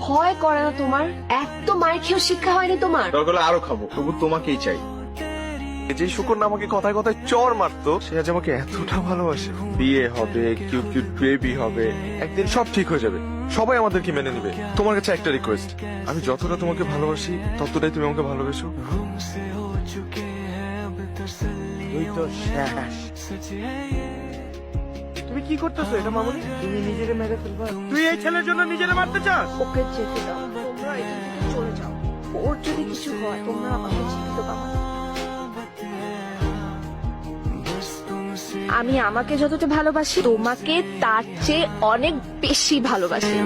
ভয় করে না তোমার? এত মায়ের খেয়েও শিক্ষা হয়নি তোমার? দরকার হলে আরও খাব তবু তোমাকেই চাই। যে শুকর না আমাকে কথায় কথায় চর মারতো সে আজ আমাকে এতটা ভালোবাসে। বিয়ে হবে কিউট কিউট বেবি হবে একদিন সব ঠিক হয়ে যাবে। সবাই আমাদেরকে মেনে নেবে। তোমার কাছে একটা রিকোয়েস্ট আমি যতটা তোমাকে ভালোবাসি ততটাই তুমি আমাকে ভালোবেসো। তুই তো শেষ। কি করতেছো এটা মামুনি? তুমি নিজেরে মেরে ফেলবা। তুই এই ছেলের জন্য নিজেরে মারতে চাস? ওকে যেতে দাও। চলে যাও। ওর যদি কিছু হয় তোমরা আমাকে জীবিত পাবা আমি আমাকে যতটা ভালোবাসি তোমাকে তার চেয়ে অনেক বেশি ভালোবাসি।